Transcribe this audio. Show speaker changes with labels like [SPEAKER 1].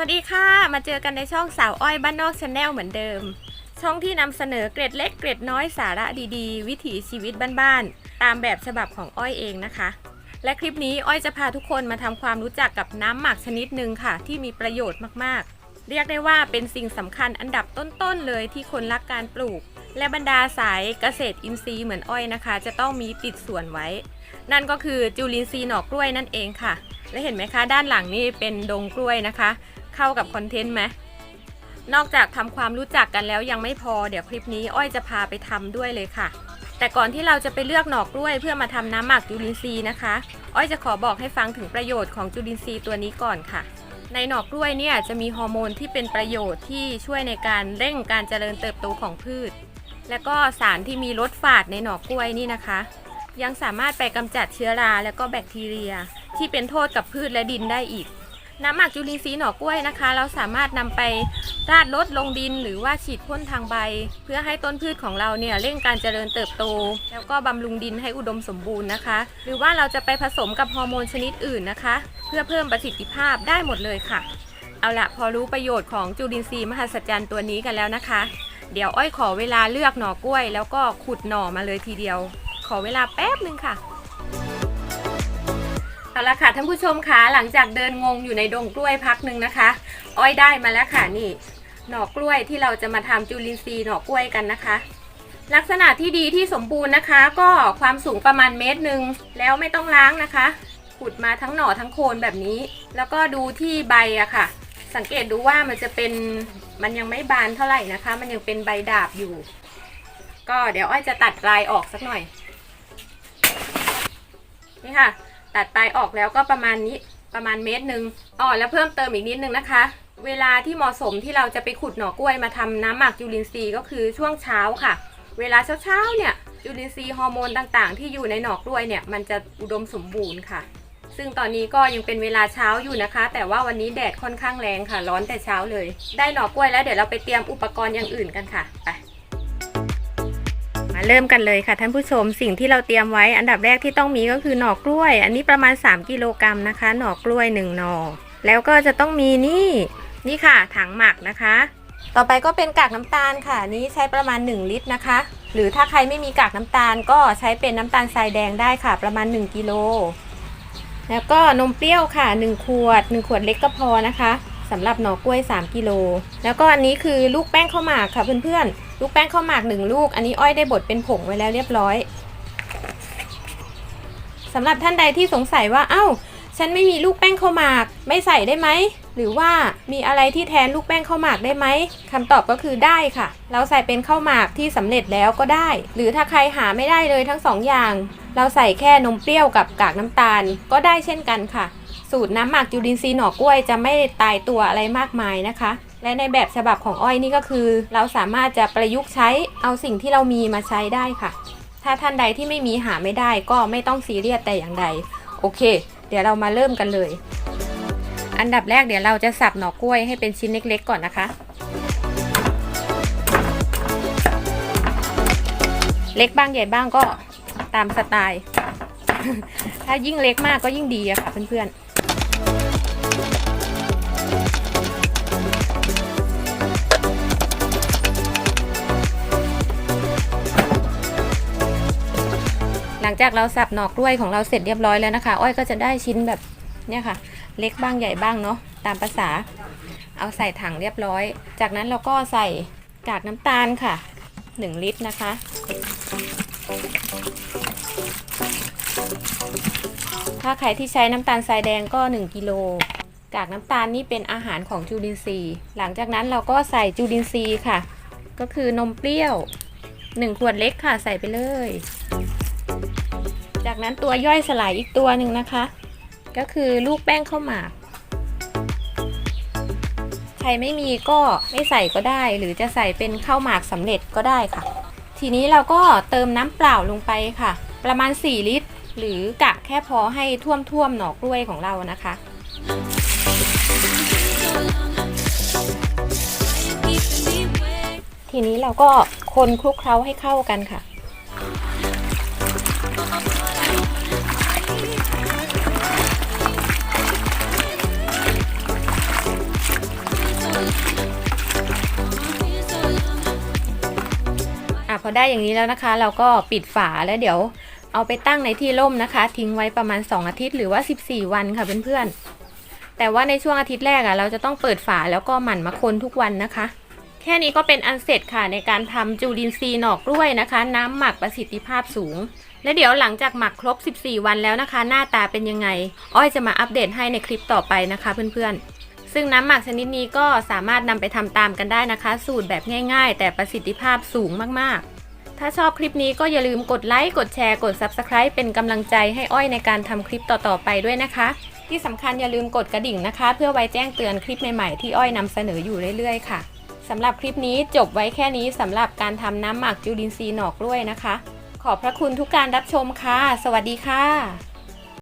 [SPEAKER 1] วัสดีค่ะ มาเจอกันในช่องสาวอ้อยบ้านนอกชาแนลเหมือนเดิม ช่องที่นำเสนอเกร็ดเล็กเกร็ดน้อยสาระดีๆ วิถีชีวิตบ้านๆตามแบบฉบับของอ้อยเองนะคะ และคลิปนี้อ้อยจะพาทุกคนมาทำความรู้จักกับน้ำหมักชนิดหนึ่งค่ะ ที่มีประโยชน์มากๆ เรียกได้ว่าเป็นสิ่งสำคัญอันดับต้นๆเลยที่คนรักการปลูก และบรรดาสายเกษตรอินทรีย์เหมือนอ้อยนะคะ จะต้องมีติดส่วนไว้ นั่นก็คือจุลินทรีย์หน่อกล้วยนั่นเองค่ะ และเห็นไหมคะ ด้านหลังนี่เป็นดงกล้วยนะคะ เข้ากับคอนเทนต์ไหมนอกจากทำความรู้จักกันแล้วยังไม่พอเดี๋ยวคลิปนี้อ้อยจะพาไปทำด้วยเลยค่ะ แต่ก่อนที่เราจะไปเลือกหนอกกล้วย เพื่อมาทำน้ำหมักจุลินทรีย์นะคะ อ้อยจะขอบอกให้ฟังถึงประโยชน์ของจุลินทรีย์ตัวนี้ก่อนค่ะ ในหนอกกล้วยเนี่ยจะมีฮอร์โมนที่เป็นประโยชน์ที่ช่วยในการเร่งการเจริญเติบโตของพืช และก็สารที่มีรสฝาดในหน่อกล้วยนี่นะคะ ยังสามารถไปกำจัดเชื้อราและก็แบคทีเรีย ที่เป็นโทษกับพืชและดินได้อีก น้ำหมักจุลินทรีย์หน่อกล้วยนะคะ เราสามารถนำไปราดลดลงดินหรือว่าฉีดพ่นทางใบ เพื่อให้ต้นพืชของเราเนี่ยเร่งการเจริญเติบโต แล้วก็บำรุงดินให้อุดมสมบูรณ์นะคะ หรือว่าเราจะไปผสมกับฮอร์โมนชนิดอื่นนะคะ เพื่อเพิ่มประสิทธิภาพได้หมดเลยค่ะ เอาละพอรู้ประโยชน์ของจุลินทรีย์มหัศจรรย์ตัวนี้กันแล้วนะคะ เดี๋ยวอ้อยขอเวลาเลือกหน่อกล้วย แล้วก็ขุดหน่อมาเลยทีเดียว ขอเวลาแป๊บนึงค่ะ เอาละค่ะท่านผู้ชมคะหลังจากเดินงงอยู่ในดงกล้วยพักหนึ่งนะคะ อ้อยได้มาแล้วค่ะนี่ หน่อกล้วยที่เราจะมาทำจุลินทรีย์หน่อกล้วยกันนะคะ ลักษณะที่ดีที่สมบูรณ์นะคะ ก็ความสูงประมาณเมตรหนึ่งแล้วไม่ต้องล้างนะคะขุดมาทั้งหน่อทั้งโคนแบบนี้ แล้วก็ดูที่ใบอะค่ะ สังเกตดูว่ามันจะเป็นมันยังไม่บานเท่าไหร่นะคะ มันยังเป็นใบดาบอยู่ ก็เดี๋ยวอ้อยจะตัดลายออกสักหน่อย ตัดปลายออกแล้วก็ประมาณนี้ประมาณเมตรหนึ่งอ๋อแล้วเพิ่มเติมอีกนิดนึงนะคะ เวลาที่เหมาะสมที่เราจะไปขุดหน่อกล้วยมาทำน้ำหมักจุลินทรีก็คือช่วงเช้าค่ะ เวลาเช้าๆเนี่ยจุลินทรีฮอร์โมนต่างๆ ที่อยู่ในหน่อกล้วยเนี่ยมันจะอุดมสมบูรณ์ค่ะ ซึ่งตอนนี้ก็ยังเป็นเวลาเช้าอยู่นะคะ แต่ว่าวันนี้แดดค่อนข้างแรงค่ะ ร้อนแต่เช้าเลย ได้หน่อกล้วยแล้วเดี๋ยวเราไปเตรียมอุปกรณ์อย่างอื่นกันค่ะไป เริ่มกันเลยค่ะท่านผู้ชมสิ่งที่เราเตรียมไว้อันดับแรกที่ต้องมีก็คือหน่อกล้วย อันนี้ประมาณ 3 กิโลกรัมนะคะ หน่อกล้วย1หน่อแล้วก็จะต้องมีนี่นี่ค่ะถังหมักนะคะ ต่อไปก็เป็นกากน้ำตาลค่ะนี้ใช้ประมาณ 1 ลิตรนะคะ หรือถ้าใครไม่มีกากน้ำตาลก็ใช้เป็นน้ำตาลทรายแดงได้ค่ะ ประมาณ 1กิโลแล้วก็นมเปรี้ยวค่ะ 1 ขวด 1 ขวดเล็กก็พอนะคะสำหรับหน่อกล้วย 3กิโลแล้วก็อันนี้คือลูกแป้งข้าวหมากค่ะเพื่อนๆ ลูกแป้งข้าวหมากหนึ่งลูก อันนี้อ้อยได้บดเป็นผงไว้แล้วเรียบร้อยสำหรับท่านใดที่สงสัยว่า เอ้า ฉันไม่มีลูกแป้งข้าวหมาก ไม่ใส่ได้ไหม หรือว่ามีอะไรที่แทนลูกแป้งข้าวหมากได้ไหมคำตอบก็คือได้ค่ะ เราใส่เป็นข้าวหมากที่สำเร็จแล้วก็ได้ หรือถ้าใครหาไม่ได้เลยทั้งสองอย่าง เราใส่แค่นมเปรี้ยวกับกากน้ำตาลก็ได้เช่นกันค่ะ สูตรน้ำหมักจุลินทรีย์หน่อกล้วยจะไม่ตายตัวอะไรมากมายนะคะ และในแบบฉบับของอ้อยนี่ก็คือ เราสามารถจะประยุกต์ใช้เอาสิ่งที่เรามีมาใช้ได้ค่ะ ถ้าท่านใดที่ไม่มีหาไม่ได้ก็ไม่ต้องซีเรียสแต่อย่างใด โอเค เดี๋ยวเรามาเริ่มกันเลย อันดับแรกเดี๋ยวเราจะสับหน่อกล้วยให้เป็นชิ้นเล็กๆ ก่อนนะคะเล็กบ้างใหญ่บ้างก็ตามสไตล์ ถ้ายิ่งเล็กมากก็ยิ่งดีอะค่ะเพื่อนๆ จากเราสับหนอกล้วยของเราเสร็จเรียบร้อยแล้วนะคะ อ้อยก็จะได้ชิ้นแบบเนี่ยค่ะ เล็กบ้างใหญ่บ้างเนาะตามภาษา เอาใส่ถังเรียบร้อย จากนั้นเราก็ใส่กากน้ำตาลค่ะ 1 ลิตรนะคะ ถ้าใครที่ใช้น้ำตาลทรายแดงก็ 1กิโลกากน้ำตาลนี่เป็นอาหารของจุลินทรีย์ หลังจากนั้นเราก็ใส่จุลินทรีย์ค่ะ ก็คือนมเปรี้ยว 1 ขวดเล็กค่ะใส่ไปเลย จากนั้นตัวย่อยสลายอีกตัวหนึ่งนะคะ ก็คือลูกแป้งข้าวหมาก ใครไม่มีก็ไม่ใส่ก็ได้ หรือจะใส่เป็นข้าวหมากสำเร็จก็ได้ค่ะ ทีนี้เราก็เติมน้ำเปล่าลงไปค่ะ ประมาณ 4 ลิตร หรือกะแค่พอให้ท่วมๆหน่อกล้วยของเรานะคะทีนี้เราก็คนคลุกเคล้าให้เข้ากันค่ะ ได้อย่างนี้แล้วนะคะ เราก็ปิดฝาแล้วเดี๋ยวเอาไปตั้งในที่ร่มนะคะ ทิ้งไว้ประมาณ 2 อาทิตย์หรือว่า 14 วันค่ะเพื่อนๆ แต่ว่าในช่วงอาทิตย์แรกอะเราจะต้องเปิดฝาแล้วก็หมั่นมาคนทุกวันนะคะ แค่นี้ก็เป็นอันเสร็จค่ะในการทำจูลินทรีย์หนอกกล้วยนะคะ น้ำหมักประสิทธิภาพสูง และเดี๋ยวหลังจากหมักครบ 14 วันแล้วนะคะ หน้าตาเป็นยังไง อ้อยจะมาอัปเดตให้ในคลิปต่อไปนะคะเพื่อนๆซึ่งน้ำหมักชนิดนี้ก็สามารถนำไปทำตามกันได้นะคะ สูตรแบบง่าย ๆ แต่ประสิทธิภาพสูงมากๆ ถ้าชอบคลิปนี้ก็อย่าลืมกดไลค์ กดแชร์ กด Subscribe เป็นกำลังใจให้อ้อยในการทำคลิปต่อๆไปด้วยนะคะ ที่สำคัญอย่าลืมกดกระดิ่งนะคะ เพื่อไว้แจ้งเตือนคลิปใหม่ๆที่อ้อยนำเสนออยู่เรื่อยๆค่ะสำหรับคลิปนี้จบไว้แค่นี้สำหรับการทำน้ำหมักจุลินทรีย์หนอกกล้วยนะคะ ขอบพระคุณทุกการรับชมค่ะ สวัสดีค่ะ